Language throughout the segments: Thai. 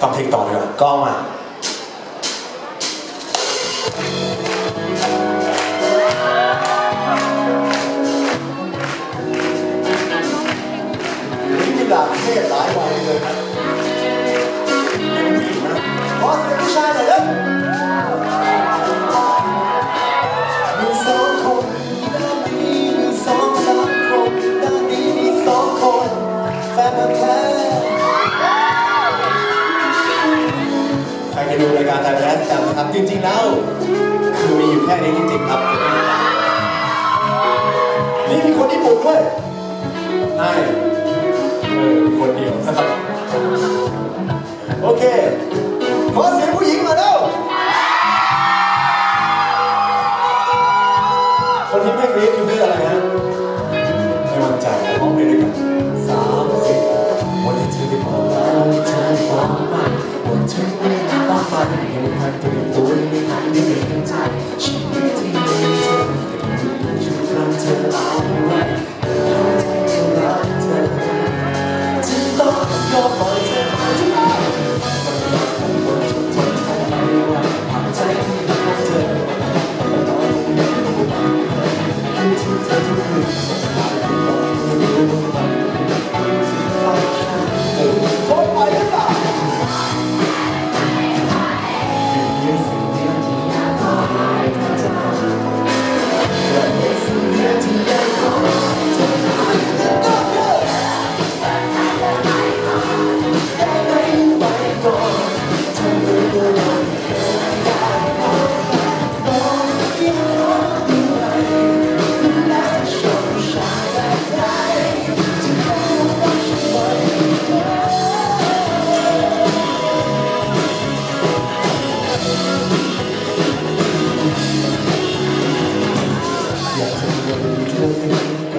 ทำเพลงต่อเลยก็มา การไทยแลนด์ครับ จริงๆแล้ว คือมีอยู่แค่นี้จริงๆครับ นี่มีคนญี่ปุ่นด้วยใช่คนเดียวนะครับ โอเค ขอเสียงผู้หญิงมาแล้ว คนที่ไม่กรี๊ดคือเพื่ออะไรฮะ 我曾问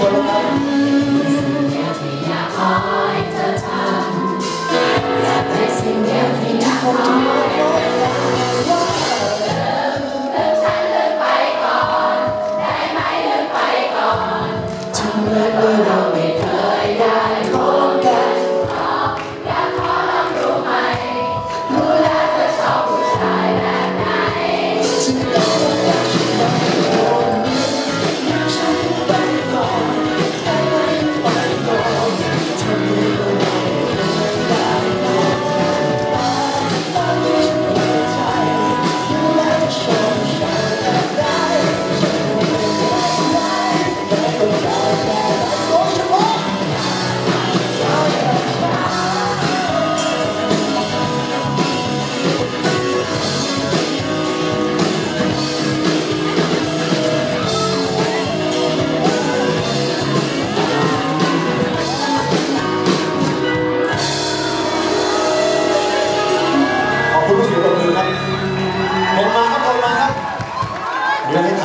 বলো।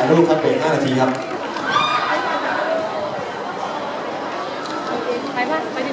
ายรูปครับเบรก5นาทีครับไปป่ะไปดิ